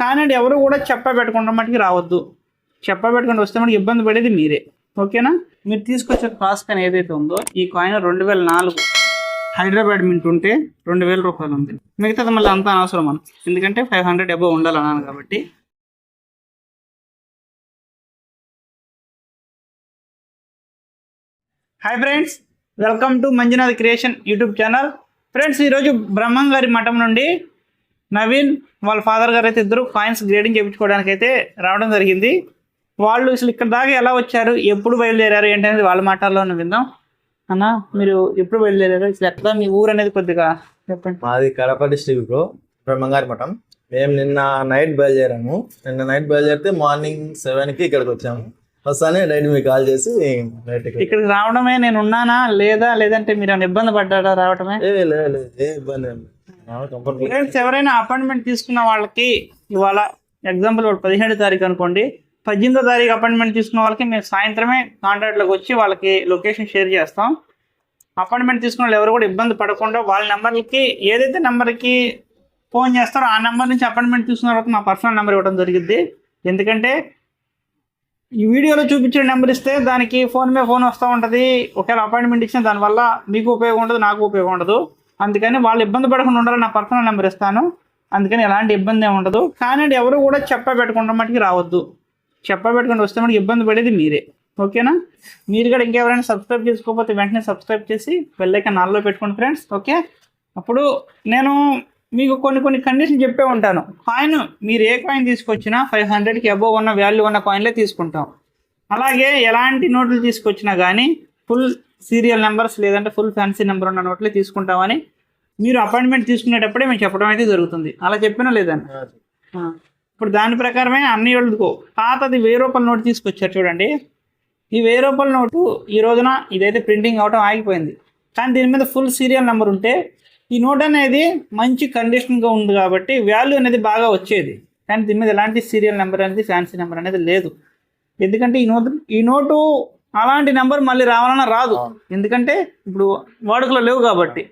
కానీ ఎవరు కూడా చెప్ప పెట్టకుండా మటుకి రావద్దు. చెప్ప వస్తే మనకి ఇబ్బంది పడేది మీరే. ఓకేనా? మీరు తీసుకొచ్చే క్రాస్ కాయిన్ ఏదైతే ఉందో ఈ కాయిన్ రెండు వేల నాలుగు హైదరాబాద్ మింట్ ఉంటే రెండు వేల రూపాయలు ఉంది. మిగతాది మళ్ళీ అంత అనవసరం మనం ఎందుకంటే ఫైవ్ హండ్రెడ్ అబవ్ ఉండాలన్నాను కాబట్టి. Hi friends welcome to Manjunath creation YouTube channel friends ఈరోజు బ్రహ్మం గారి మఠం నుండి నవీన్ వాళ్ళ ఫాదర్ గారు అయితే ఇద్దరు కాయిన్స్ గ్రేడింగ్ చేయించుకోవడానికి అయితే రావడం జరిగింది. వాళ్ళు అసలు ఇక్కడ దాకా ఎలా వచ్చారు? ఎప్పుడు బయలుదేరారు? ఏంటనేది వాళ్ళ మాటల్లోనే విందాం. అన్న మీరు ఎప్పుడు బయలుదేరారు? అసలు ఎట్లా మీ ఊరు అనేది కొద్దిగా చెప్పండి. మాది కడప డిస్ట్రిక్ట్ బ్రో బ్రహ్మంగారి మఠం. మేము నిన్న నైట్ బయలుదేరాము. నిన్న నైట్ బయలుదేరితే మార్నింగ్ సెవెన్కి ఇక్కడికి వచ్చాము. వస్తానే నైట్ మీకు కాల్ చేసి ఇక్కడికి రావడమే నేను ఉన్నానా? లేదా? లేదంటే మీరు ఇబ్బంది పడ్డారా? రావడమే ఏ లేదు ఏ ఇబ్బంది ఫ్రెండ్స్ ఎవరైనా అపాయింట్మెంట్ తీసుకున్న వాళ్ళకి ఇవాళ ఎగ్జాంపుల్ పదిహేడు తారీఖు అనుకోండి. పద్దెనిమిదో తారీఖు అపాయింట్మెంట్ తీసుకున్న వాళ్ళకి మేము సాయంత్రమే కాంటాక్ట్లోకి వచ్చి వాళ్ళకి లొకేషన్ షేర్ చేస్తాం. అపాయింట్మెంట్ తీసుకున్న వాళ్ళు ఎవరు కూడా ఇబ్బంది పడకుండా వాళ్ళ నెంబర్లకి ఏదైతే నెంబర్కి ఫోన్ చేస్తారో ఆ నెంబర్ నుంచి అపాయింట్మెంట్ తీసుకున్న తర్వాత మా పర్సనల్ నెంబర్ ఇవ్వడం జరిగింది ఎందుకంటే ఈ వీడియోలో చూపించిన నెంబర్ ఇస్తే దానికి ఫోన్ మీద ఫోన్ వస్తూ ఉంటుంది. ఒకవేళ అపాయింట్మెంట్ ఇచ్చిన దానివల్ల మీకు ఉపయోగం ఉండదు నాకు ఉపయోగం ఉండదు. అందుకని వాళ్ళు ఇబ్బంది పడకుండా ఉండాలని నా పర్సనల్ నెంబర్ ఇస్తాను. అందుకని ఎలాంటి ఇబ్బంది ఏమి ఉండదు. కానీ ఎవరు కూడా చెప్ప మటుకు రావద్దు. చెప్ప వస్తే మనకి ఇబ్బంది పడేది మీరే. ఓకేనా? మీరు కూడా ఇంకెవరైనా సబ్స్క్రైబ్ చేసుకోకపోతే వెంటనే సబ్స్క్రైబ్ చేసి బెల్లైకన్ నాల్లో పెట్టుకోండి ఫ్రెండ్స్ ఓకే? అప్పుడు నేను మీకు కొన్ని కొన్ని కండిషన్ చెప్పే ఉంటాను. కాయిన్ మీరు ఏ కాయిన్ తీసుకొచ్చినా ఫైవ్ హండ్రెడ్కి అబోవ్ ఉన్న వాల్యూ ఉన్న కాయిన్లే తీసుకుంటాం. అలాగే ఎలాంటి నోట్లు తీసుకొచ్చినా కానీ ఫుల్ సీరియల్ నెంబర్స్ లేదంటే ఫుల్ ఫ్యాన్సీ నెంబర్ ఉన్న నోట్లే తీసుకుంటామని మీరు అపాయింట్మెంట్ తీసుకునేటప్పుడే మేము చెప్పడం అయితే జరుగుతుంది. అలా చెప్పినా లేదండి ఇప్పుడు దాని ప్రకారమే అన్ని వాళ్ళకు పాతది వెయ్యి రూపాయల నోటు తీసుకొచ్చారు చూడండి. ఈ వెయ్యి రూపాయల నోటు ఈ రోజున ఇదైతే ప్రింటింగ్ అవడం ఆగిపోయింది. కానీ దీని మీద ఫుల్ సీరియల్ నెంబర్ ఉంటే ఈ నోట్ అనేది మంచి కండిషన్గా ఉంది కాబట్టి వాల్యూ అనేది బాగా వచ్చేది. కానీ దీని మీద ఎలాంటి సీరియల్ నెంబర్ అనేది ఫ్యాన్సీ నెంబర్ అనేది లేదు. ఎందుకంటే ఈ నోటు ఈ నోటు అలాంటి నెంబర్ మళ్ళీ రావాలన్నా రాదు. ఎందుకంటే ఇప్పుడు వాడుకలో లేవు కాబట్టి.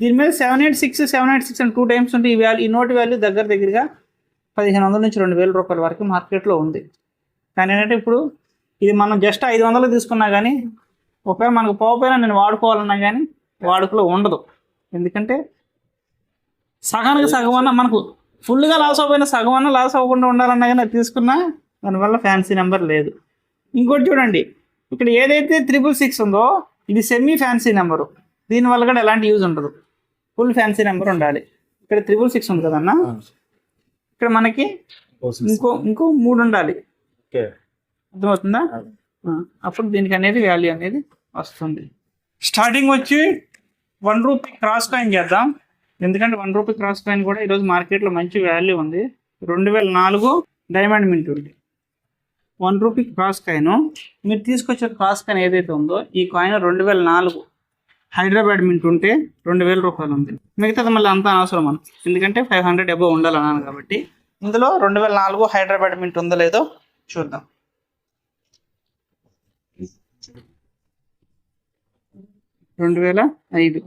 దీని మీద seven eight six seven eight six అని టూ టైమ్స్ ఉంటే ఈ వాల్యూ ఈ నోటు వాల్యూ దగ్గర దగ్గరగా పదిహేను వందల నుంచి రెండు వేల రూపాయల వరకు మార్కెట్లో ఉంది. కానీ ఏంటంటే ఇప్పుడు ఇది మనం జస్ట్ ఐదు వందలు తీసుకున్నా కానీ ఒకవేళ మనకు పోకపోయినా నేను వాడుకోవాలన్నా కానీ వాడుకలో ఉండదు. ఎందుకంటే సగానికి సగం అన్న మనకు ఫుల్గా లాస్ అవ్వకపోయినా సగం అన్న లాస్ అవ్వకుండా ఉండాలన్నా కానీ అది తీసుకున్నా దానివల్ల ఫ్యాన్సీ నెంబర్ లేదు. ఇంకోటి చూడండి. ఇక్కడ ఏదైతే త్రిపుల్ సిక్స్ ఉందో ఇది సెమీ ఫ్యాన్సీ నెంబరు దీనివల్ల కూడా ఎలాంటి యూజ్ ఉండదు. ఫుల్ ఫ్యాన్సీ నెంబర్ ఉండాలి. ఇక్కడ త్రిపుల్ సిక్స్ ఉంది కదన్నా? ఇక్కడ మనకి ఇంకో ఇంకో మూడు ఉండాలి. అర్థమవుతుందా? అప్పుడు దీనికి అనేది వాల్యూ అనేది వస్తుంది. స్టార్టింగ్ వచ్చి వన్ రూపీ క్రాస్ కాయిన్ చేద్దాం. ఎందుకంటే వన్ రూపీ క్రాస్ కాయిన్ కూడా ఈరోజు మార్కెట్లో మంచి వాల్యూ ఉంది. రెండు వేల నాలుగు డైమండ్ మింట్ ఉంది. One rupee cross coin. మీరు తీసుకొచ్చే క్రాస్ కాయిన్ ఏదైతే ఉందో ఈ కాయిన్ రెండు వేల నాలుగు హైదరాబాద్ మింట్ ఉంటే రెండు వేల రూపాయలు ఉంది. మిగతాది మళ్ళీ అంత అనవసరం మనం ఎందుకంటే ఫైవ్ హండ్రెడ్ ఎబో ఉండాలన్నాను కాబట్టి. ఇందులో రెండు వేల నాలుగు హైదరాబాద్ మింట్ ఉందో లేదో చూద్దాం. రెండు వేల ఐదు.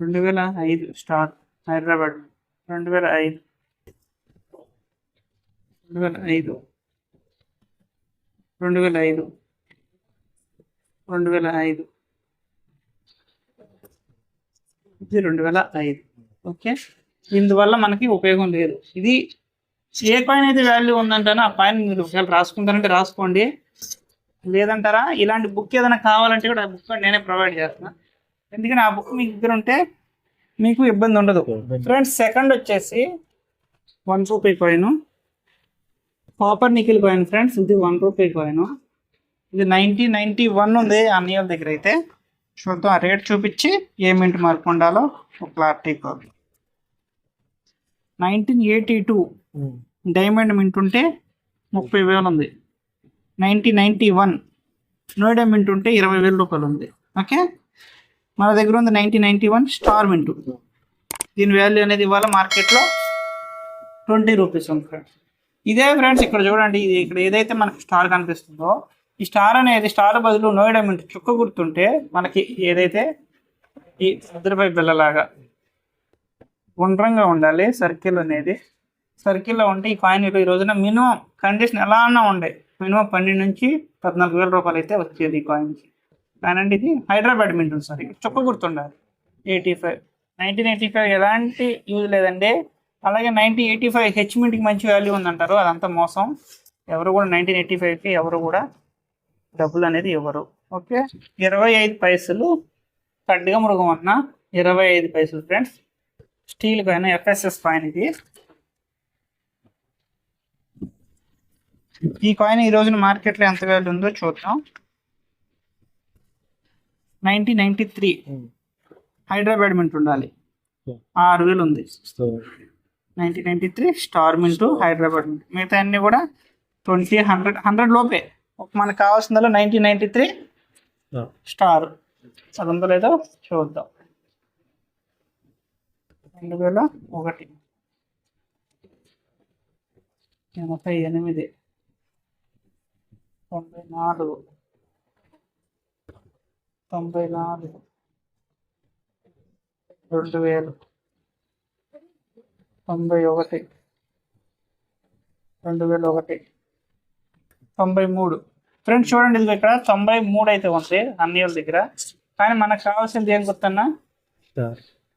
రెండు వేల ఐదు స్టార్ హైదరాబాద్. రెండు వేల ఐదు. రెండు వేల ఐదు. రెండు వేల ఐదు. రెండు వేల ఐదు. ఇది రెండు వేల ఐదు. ఓకే? ఇందువల్ల మనకి ఉపయోగం లేదు. ఇది ఏ కాయిన్ అయితే వాల్యూ ఉందంటానో ఆ కాయిన్ మీరు ఒకవేళ రాసుకుంటారంటే రాసుకోండి. లేదంటారా? ఇలాంటి బుక్ ఏదైనా కావాలంటే కూడా ఆ బుక్ నేనే ప్రొవైడ్ చేస్తున్నా. ఎందుకంటే ఆ బుక్ మీకు దగ్గర ఉంటే మీకు ఇబ్బంది ఉండదు. ఫ్రెండ్స్ సెకండ్ వచ్చేసి one rupee coin copper nickel coin friends ఇది వన్ రూపీ కాయిన్ ఇది నైన్టీన్ నైన్టీ వన్ ఉంది అన్నయ్య దగ్గర అయితే. చూద్దాం ఆ రేట్ చూపించి ఏ మింట్ మార్క్ ఉండాలో ఒక క్లారిటీ కాదు nineteen eighty two diamond mint ఉంటే ముప్పై వేలు ఉంది. Nineteen ninety one Noida mint ఉంటే ఇరవై వేల రూపాయలు ఉంది. ఓకే మన దగ్గర ఉంది nineteen ninety one star mint దీని వాల్యూ అనేది ఇవాళ మార్కెట్లో ట్వంటీ రూపీస్ ఉంది ఫ్రెండ్స్ ఇదే ఫ్రెండ్స్ ఇక్కడ చూడండి ఇది ఇక్కడ ఏదైతే మనకి స్టార్ కనిపిస్తుందో ఈ స్టార్ అనేది స్టార్ బదులు నోయిడా మింట్ చుక్క గుర్తుంటే మనకి ఏదైతే ఈ ముద్రపై బిల్లలాగా గుండ్రంగా ఉండాలి సర్కిల్ అనేది. సర్కిల్లో ఉంటే ఈ కాయిన్ ఈ రోజున మినిమం కండిషన్ ఎలా అన్నా ఉండే. మినిమం పన్నెండు నుంచి పద్నాలుగు వేల రూపాయలు అయితే వచ్చేది ఈ కాయిన్కి కానండి ఇది హైదరాబాద్ మింట్ సార్. చుక్క చొక్క గుర్తుండాలి. Eighty five nineteen eighty five ఎలాంటి యూజ్ లేదండి. అలాగే నైన్టీన్ ఎయిటీ ఫైవ్ హెచ్ మింట్కి మంచి వాల్యూ ఉందంటారు. అదంతా మోసం. ఎవరు కూడా నైన్టీన్ ఎయిటీ ఫైవ్కి ఎవరు కూడా డబ్బులు అనేది ఇవ్వరు. ఓకే? ఇరవై ఐదు పైసలు ఖడ్గ మృగం అన్న ఇరవై ఐదు పైసలు friends steel coin FSS coin ఇది. ఈ కాయిన్ ఈ రోజున మార్కెట్లో ఎంత వాల్యూ ఉందో చూద్దాం. Nineteen ninety three Hyderabad mint ఉండాలి. ఆరు వేలు ఉంది. Nineteen ninety three star mint Hyderabad mint. మిగతా అన్ని కూడా ట్వంటీ హండ్రెడ్ హండ్రెడ్ లోపే. మనకు కావాల్సిందలో నైన్టీన్ నైన్టీ త్రీ స్టార్. అది ఉందో లేదో చూద్దాం. రెండు వేల ఒకటి. ఎనభై ఎనిమిది. తొంభై నాలుగు. తొంభై నాలుగు. రెండు వేలు. తొంభై ఒకటి. రెండు వేల ఒకటి. తొంభై మూడు. ఫ్రెండ్స్ చూడండి ఇది ఇక్కడ. తొంభై మూడు అయితే ఉంది అన్ని వాళ్ళ దగ్గర. కానీ మనకు కావాల్సింది ఏం గుర్తున్నా?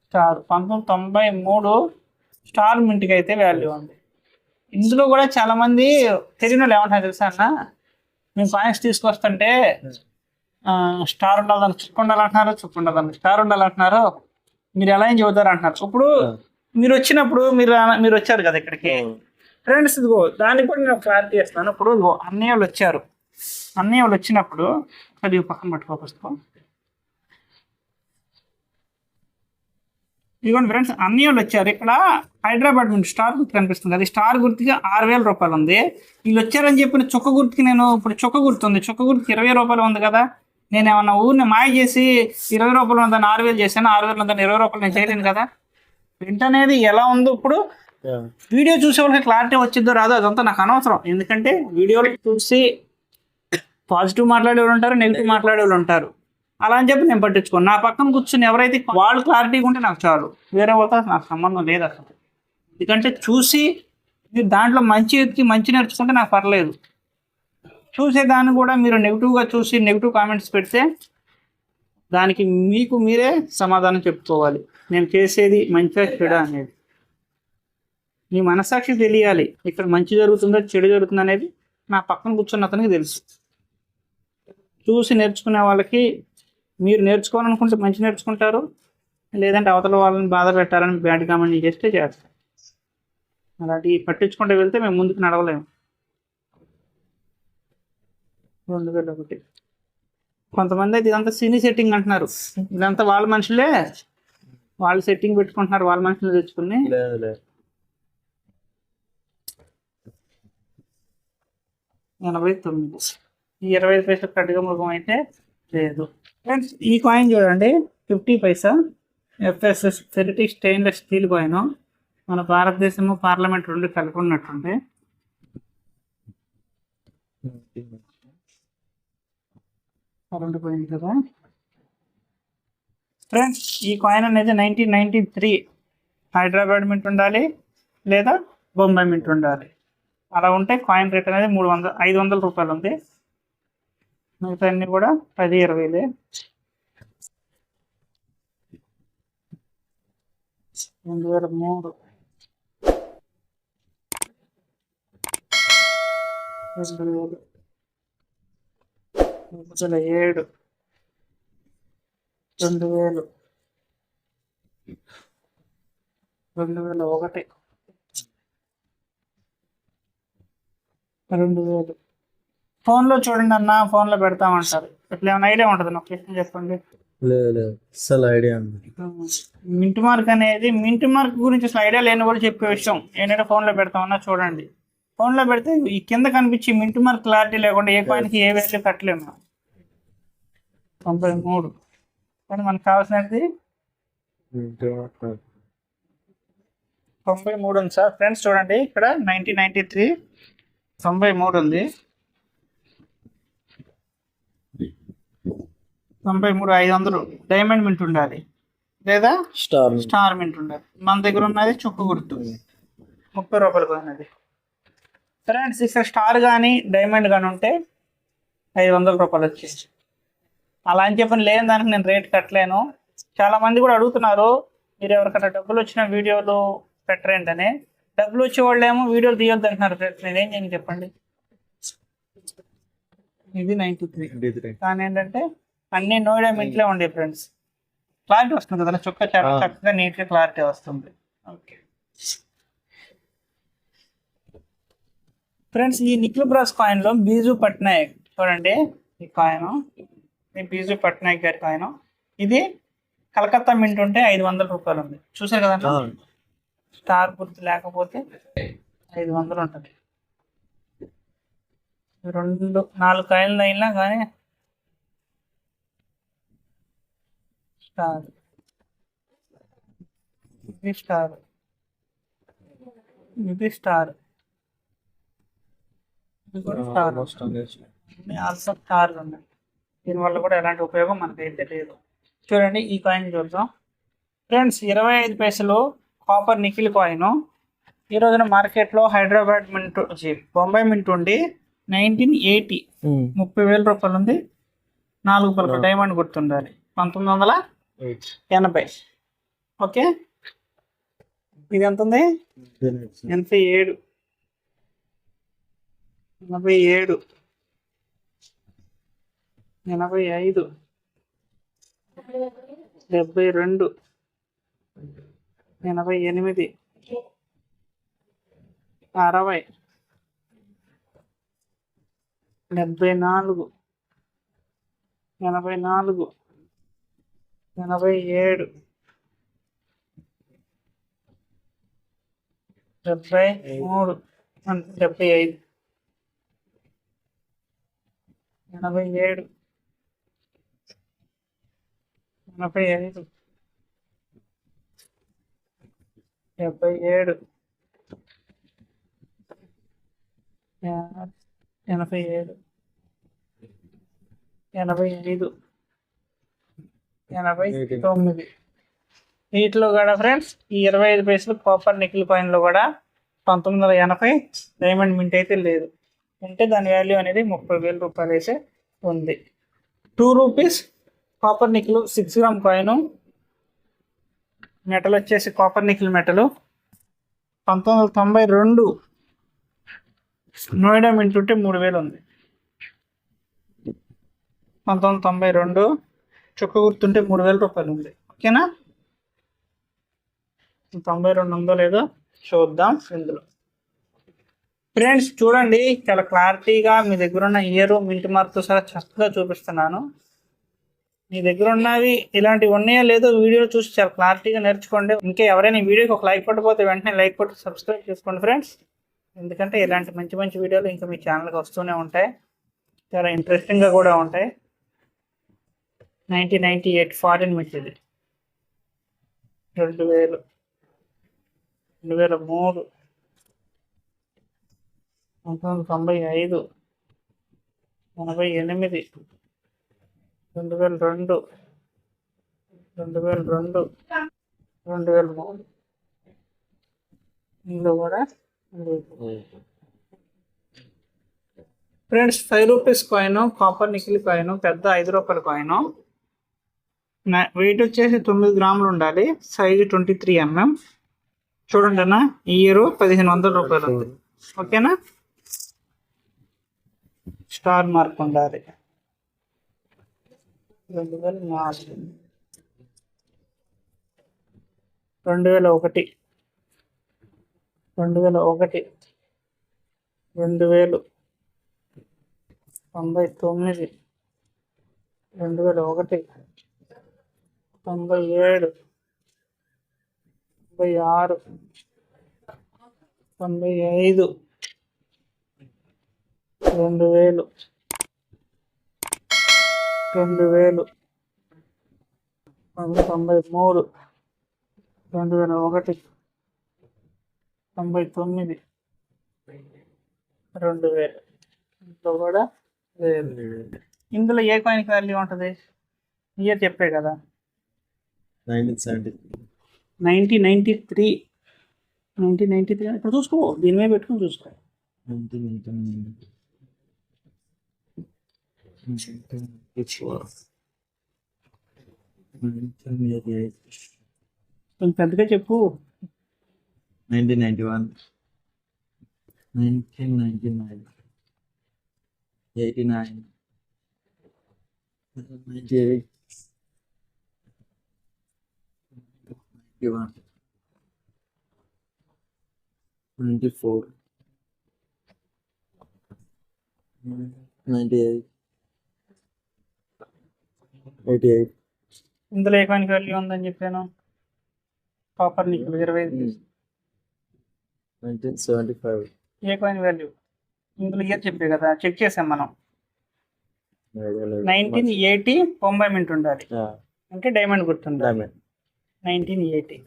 స్టార్ పంతొమ్మిది తొంభై మూడు స్టార్ మింట్కి అయితే వాల్యూ ఉంది. ఇందులో కూడా చాలా మంది తెలియని వాళ్ళు ఏమంటారు తెలుసా అన్న? మేము కాయిన్స్ తీసుకొస్తుంటే స్టార్ ఉండాలని చుక్క ఉండాలంటున్నారు చుక్క ఉండాలని స్టార్ ఉండాలంటున్నారు. మీరు ఎలా ఏం చెబుతారు అంటున్నారు. ఇప్పుడు మీరు వచ్చినప్పుడు మీరు మీరు వచ్చారు కదా ఇక్కడికి? ఫ్రెండ్స్ ఇదిగో దానికి కూడా నేను క్లారిటీ ఇస్తాను ఇప్పుడు ఇదిగో అన్నయ్య వాళ్ళు వచ్చారు అన్నయ్య వాళ్ళు వచ్చినప్పుడు అది పక్కన పట్టుకో పుస్తకం ఇదిగోండి ఫ్రెండ్స్ అన్ని వాళ్ళు వచ్చారు ఇక్కడ హైదరాబాద్ నుండి స్టార్ గుర్తు కనిపిస్తుంది కదా. ఈ స్టార్ గుర్తుకి ఆరు వేల రూపాయలు ఉంది. వీళ్ళు వచ్చారని చెప్పిన చొక్క గుర్తుకి నేను ఇప్పుడు చొక్క గుర్తు ఉంది చొక్క గుర్తుకి ఇరవై రూపాయలు ఉంది కదా. నేను ఏమన్నా ఊరిని మాయ చేసి ఇరవై రూపాయలు ఉందని ఆరు వేలు చేశాను? ఆరు వేలు ఉందని ఇరవై రూపాయలు నేను చేయలేను కదా. ప్రింట్ అనేది ఎలా ఉందో ఇప్పుడు వీడియో చూసే వాళ్ళకి క్లారిటీ వచ్చిందో రాదో అదంతా నాకు అనవసరం. ఎందుకంటే వీడియోలు చూసి పాజిటివ్ మాట్లాడే వాళ్ళు ఉంటారు నెగిటివ్ మాట్లాడే వాళ్ళు ఉంటారు. అలా అని చెప్పి నేను పట్టించుకోను. నా పక్కన కూర్చుని ఎవరైతే వాళ్ళు క్లారిటీగా ఉంటే నాకు చాలు. వేరే వాళ్ళతో నాకు సంబంధం లేదు అసలు. ఎందుకంటే చూసి మీరు దాంట్లో మంచి ఎత్తి మంచి నేర్చుకుంటే నాకు పర్లేదు. చూసే దాన్ని కూడా మీరు నెగిటివ్గా చూసి నెగిటివ్ కామెంట్స్ పెడితే దానికి మీకు మీరే సమాధానం చెప్పుకోవాలి. నేను చేసేది మంచిగా చెడు అనేది. మీ మనసాక్షి తెలియాలి. ఇక్కడ మంచి జరుగుతుందో చెడు జరుగుతుందో అనేది నా పక్కన కూర్చున్న అతనికి తెలుసు. చూసి నేర్చుకునే వాళ్ళకి మీరు నేర్చుకోవాలనుకుంటే మంచి నేర్చుకుంటారు లేదంటే అవతల వాళ్ళని బాధ పెట్టాలని బ్యాడ్ కామెంట్ చేస్తే చేస్తారు. అలాంటివి పట్టించుకుంటూ వెళ్తే మేము ముందుకు నడవలేము. రెండు వేల ఒకటి. కొంతమంది అయితే ఇదంతా సినీ సెట్టింగ్ అంటున్నారు. ఇదంతా వాళ్ళ మనుషులే. వాళ్ళు సెట్టింగ్ పెట్టుకుంటున్నారు వాళ్ళ మనుషులు తెచ్చుకుని. లేదు లేదు. ఎనభై తొమ్మిది. ఈ ఇరవై ఐదు పైసలు కట్టుగా మృగం అయితే లేదు. ఫ్రెండ్స్ ఈ కాయిన్ చూడండి fifty paisa? FSS ferritic stainless steel coin మన భారతదేశము పార్లమెంట్ రెండు కలిపి ఉన్నట్టుంది కరెంట్ పోయింది కదా. ఫ్రెండ్స్ ఈ కాయిన్ అనేది nineteen ninety three Hyderabad mint ఉండాలి లేదా బొంబాయి మింట్ ఉండాలి. అలా ఉంటే కాయిన్ రేట్ అనేది మూడు వందల ఐదు వందల రూపాయలు ఉంది. మిగతా అన్ని కూడా పది ఇరవైలే రెండు వేల మూడు. రెండు వేలు. ఏడు. రెండు వేలు రెండు వేల ఒకటి రెండు వేలు ఫోన్లో చూడండి అన్న ఫోన్లో పెడతామంటారు. ఇట్లా ఏమైనా ఐడియా ఉంటుంది లొకేషన్ చెప్పండి. లేదు అసలు ఐడియా మింట్ మార్క్ అనేది మింట్ మార్క్ గురించి అసలు ఐడియా లేని వాళ్ళు చెప్పే విషయం. ఏంటంటే ఫోన్లో పెడతామన్నా చూడండి. ఫోన్లో పెడితే ఈ కింద కనిపించి మింట్ మార్క్ క్లారిటీ లేకుండా ఏ కాయిన్కి ఏ వాల్యూ కట్టలేము. తొంభై మూడు. కానీ మనకు కావాల్సినది తొంభై మూడు ఉంది సార్. ఫ్రెండ్స్ చూడండి ఇక్కడ నైన్టీన్ నైన్టీ త్రీ తొంభై మూడు ఉంది. తొంభై మూడు ఐదు వందలు. డైమండ్ మింట్ ఉండాలి. లేదా స్టార్ స్టార్ మింట్ ఉండదు మన దగ్గర ఉన్నది చుక్క గుర్తు. ముప్పై రూపాయలు పోయినది ఫ్రెండ్స్ ఇక్కడ స్టార్ కానీ డైమండ్ కానీ ఉంటే ఐదు వందల రూపాయలు వచ్చేసి. అలా అని చెప్పని లేని దానికి నేను రేట్ కట్టలేను. చాలా మంది కూడా అడుగుతున్నారు మీరు ఎవరికైనా డబ్బులు వచ్చిన వీడియోలు పెట్టరేంటని. డబ్బులు వచ్చే వాళ్ళు ఏమో వీడియోలు తీయొద్దు అంటున్నారు ఫ్రెండ్స్. నేనేం చేయను చెప్పండి. ఇది నైంటీ త్రీ. కానీ ఏంటంటే అన్ని నోయిడా ఇంట్లో ఉండే ఫ్రెండ్స్. క్లారిటీ వస్తుంది కదా చుక్క. చక్కగా నీట్గా క్లారిటీ వస్తుంది. ఓకే. ఫ్రెండ్స్ ఈ నిక్లు బ్రాస్ కాయిన్లో బీజు పట్నాయక్. చూడండి ఈ కాయిన్. బీజు పట్నాయక్ గారి కాయిన్ ఇది కలకత్తా మింట్ ఉంటే ఐదు వందల రూపాయలు ఉంది. చూసారు కదా స్టార్ గుర్తు లేకపోతే ఐదు వందలు ఉంటుంది. రెండు నాలుగు కాయలు అయినా కానీ స్టార్. ఇది స్టార్. ఇది స్టార్. ఇది కూడా స్టార్. ఆల్సో స్టార్ ఉన్నాయి దీనివల్ల కూడా ఎలాంటి ఉపయోగం మనకైతే లేదు. చూడండి ఈ కాయిన్ చూద్దాం. ఫ్రెండ్స్ ఇరవై ఐదు పైసలు కాపర్ నిఖిల్ కాయిన్ ఈ రోజున మార్కెట్లో హైదరాబాద్ మింట్ బొంబాయి మింట్ ఉండి నైన్టీన్ ఎయిటీ. ముప్పై వేల రూపాయలు ఉంది. నాలుగు పలుకు డైమండ్ గుర్తుండాలి. పంతొమ్మిది వందల ఎనభై. ఓకే? ఇది ఎంత ఉంది? ఎనభై ఏడు. ఎనభై ఏడు. ఎనభై ఐదు డెబ్బై రెండు ఎనభై ఎనిమిది అరవై డెబ్బై నాలుగు ఎనభై నాలుగు ఎనభై ఏడు డెబ్బై మూడు డెబ్బై ఐదు ఎనభై ఏడు ఎనభై ఐదు డెబ్బై ఏడు. ఎనభై ఏడు. ఎనభై ఐదు. ఎనభై తొమ్మిది. వీటిలో కూడా ఫ్రెండ్స్ ఈ ఇరవై ఐదు పైసలు కాపర్ నికిల్ కాయిన్లో కూడా పంతొమ్మిది వందల ఎనభై డైమండ్ మింట్ అయితే లేదు. అంటే దాని వాల్యూ అనేది ముప్పై వేల రూపాయలు అయితే ఉంది. Two rupees copper nickel six gram coin metal వచ్చేసి కాపర్ నికిల్ మెటల్ పంతొమ్మిది వందల తొంభై రెండు నోయిడా మింట్ ఉంటే మూడు వేలు ఉంది. పంతొమ్మిది వందల తొంభై రెండు చుక్క గుర్తుంటే మూడు వేల రూపాయలు ఉంది. ఓకేనా? తొంభై రెండు ఉందో లేదో చూద్దాం ఇందులో. ఫ్రెండ్స్ చూడండి చాలా క్లారిటీగా మీ దగ్గర ఉన్న ఇయర్ మింట్ మార్క్తో సహా చక్కగా చూపిస్తున్నాను. మీ దగ్గర ఉన్నవి ఇలాంటివి ఉన్నాయో లేదో వీడియో చూసి చాలా క్లారిటీగా నేర్చుకోండి. ఇంకా ఎవరైనా ఈ వీడియోకి ఒక లైక్ కొట్టకపోతే వెంటనే లైక్ కొట్టి సబ్స్క్రైబ్ చేసుకోండి ఫ్రెండ్స్. ఎందుకంటే ఇలాంటి మంచి మంచి వీడియోలు ఇంకా మీ ఛానల్కి వస్తూనే ఉంటాయి. చాలా ఇంట్రెస్టింగ్గా కూడా ఉంటాయి. Nineteen ninety eight foreign mint ఇది రెండు వేలు. రెండు వేల మూడు. పంతొమ్మిది వందల తొంభై ఐదు. ఎనభై ఎనిమిది. రెండు వేల రెండు. రెండు వేల రెండు. రెండు వేల మూడు. ఇందులో కూడా friends five rupees coin copper nickel coin పెద్ద ఐదు రూపాయల కాయిన్. వెయిట్ వచ్చేసి తొమ్మిది గ్రాములు ఉండాలి. సైజు ట్వంటీ త్రీ ఎంఎం చూడండి అన్న ఇయర్ పదిహేను వందల రూపాయలు ఉంది. ఓకేనా? స్టార్ మార్క్ ఉండాలి. రెండు వేల నాలుగు. రెండు వేల ఒకటి. రెండు వేల ఒకటి. రెండు వేలు తొంభై తొమ్మిది. రెండు వేల ఒకటి. తొంభై ఏడు. తొంభై ఆరు. తొంభై ఐదు. రెండు వేలు. రెండు వేలు. తొంభై మూడు. రెండు వేల ఒకటి. తొంభై తొమ్మిది. రెండు వేలు. ఇంట్లో కూడా లేదు ఇందులో ఏ కాయిన్ వాల్యూ ఉంటుంది? ఇయర్ చెప్పే కదా. Nineteen seventy nineteen ninety three. Nineteen ninety three. ఇప్పుడు చూసుకో దీని మీద పెట్టుకుని చూసుకో. పెద్దగా చెప్పు nineteen ninety one nineteen ninety nine eighty nine ninety eight ninety one ninety four ninety eight eighty eight. ఇందులో ఏ కాయిన్ వాల్యూ ఉందని చెప్పాను? కాపర్ నిక్కులు ఇరవై ఐదు. నైన్టీన్ సెవెంటీ ఫైవ్ ఏ కాయిన్ వాల్యూ ఇందులో ఇయర్ చెప్పే కదా చెక్ చేసాం మనం. నైన్టీన్ ఎయిటీ మినిట్ ఉండాలి. అంటే డైమండ్ గుర్తుండాలి. Nineteen eighty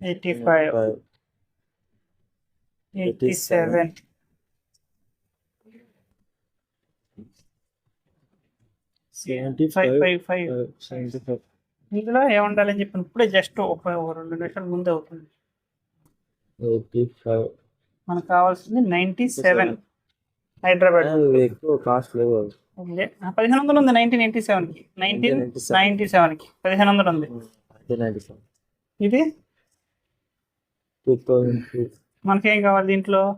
eighty five eighty seven seventy five five five five seventy five ఇందులో ఏముండాలని చెప్పాను ఇప్పుడే జస్ట్ ఒక రెండు నిమిషాల ముందే అవుతుంది. మనకు కావాల్సింది నైన్టీ సెవెన్ హైదరాబాద్. కాస్ట్. ఆ, పదిహేను వందలు ఉంది నైన్టీన్ ఎయిటీ సెవెన్కి నైన్టీన్ నైన్టీ సెవెన్. కి పదిహేను వందలు ఉంది. ఇది? మనకేం కావాలి దీంట్లో?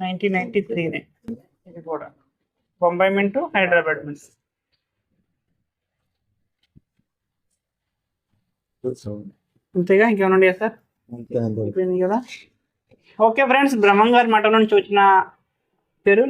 నైన్టీన్ నైన్టీ త్రీనే. ఇది కూడా. Bombay mint Hyderabad mint two seven అంతేగా? ఇంకేమైనా ఉన్నాయా సార్ అయిపోయింది కదా? ఓకే ఫ్రెండ్స్ బ్రహ్మంగారి మఠం నుంచి వచ్చిన పేరు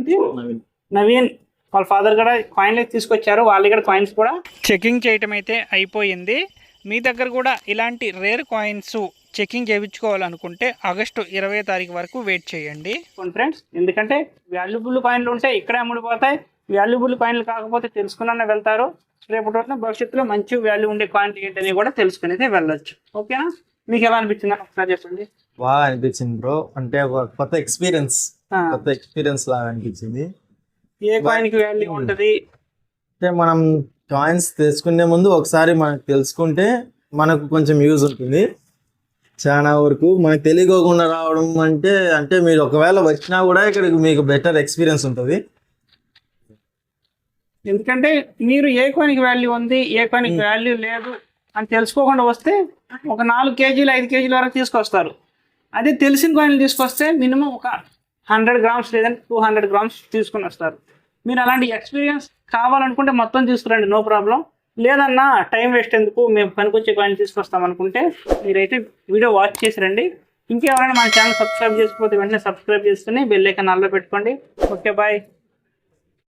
నవీన్. వాళ్ళ ఫాదర్ కూడా కాయిన్లు తీసుకొచ్చారు. వాళ్ళు కూడా కాయిన్స్ కూడా చెకింగ్ చేయటం అయితే అయిపోయింది. మీ దగ్గర కూడా ఇలాంటి రేర్ కాయిన్స్ చెకింగ్ చేయించుకోవాలనుకుంటే ఆగస్టు ఇరవై తారీఖు వరకు వెయిట్ చేయండి. ఫ్రెండ్స్ ఎందుకంటే వాల్యుబుల్ కాయిన్లు ఉంటే ఇక్కడే అమ్ముడిపోతాయి. వాల్యుబుల్ కాయిన్లు కాకపోతే తెలుసుకున్న వెళ్తారు. రేపటి రోజున భవిష్యత్తులో మంచి వాల్యూ ఉండే కాయిన్లు ఏంటని కూడా తెలుసుకుని అయితే వెళ్ళొచ్చు ఓకేనా మీకు ఎలా అనిపించిందని ఒకసారి చెప్పండి. బాగా అనిపించింది బ్రో. అంటే ఒక కొత్త ఎక్స్పీరియన్స్ కొత్త ఎక్స్పీరియన్స్ లాగా అనిపించింది. ఏ కాయిన్కి వాల్యూ ఉంటుంది? అంటే మనం కాయిన్స్ తెలుసుకునే ముందు ఒకసారి మనకు తెలుసుకుంటే మనకు కొంచెం యూజ్ ఉంటుంది. చాలా వరకు మనకు తెలియకోకుండా రావడం అంటే అంటే మీరు ఒకవేళ వచ్చినా కూడా ఇక్కడికి మీకు బెటర్ ఎక్స్పీరియన్స్ ఉంటుంది. ఎందుకంటే మీరు ఏ కాయిన్కి వాల్యూ ఉంది ఏ కాయిన్కి వాల్యూ లేదు అని తెలుసుకోకుండా వస్తే ఒక నాలుగు కేజీలు ఐదు కేజీల వరకు తీసుకొస్తారు. అదే తెలిసిన కాయిన్లు తీసుకొస్తే మినిమం ఒక హండ్రెడ్ గ్రామ్స్ లేదంటే టూ హండ్రెడ్ గ్రామ్స్ తీసుకుని వస్తారు. మీరు అలాంటి ఎక్స్పీరియన్స్ కావాలనుకుంటే మొత్తం తీసుకురండి నో ప్రాబ్లం లేదన్నా టైం వేస్ట్ ఎందుకు? మేము పనికొచ్చే కాయిన్ తీసుకొస్తాం అనుకుంటే మీరైతే వీడియో వాచ్ చేసి రండి. ఇంకెవరైనా మన ఛానల్ సబ్స్క్రైబ్ చేసుకోకపోతే వెంటనే సబ్స్క్రైబ్ చేసుకుని బెల్ ఐకాన్ ఆల్లో పెట్టుకోండి. Okay bye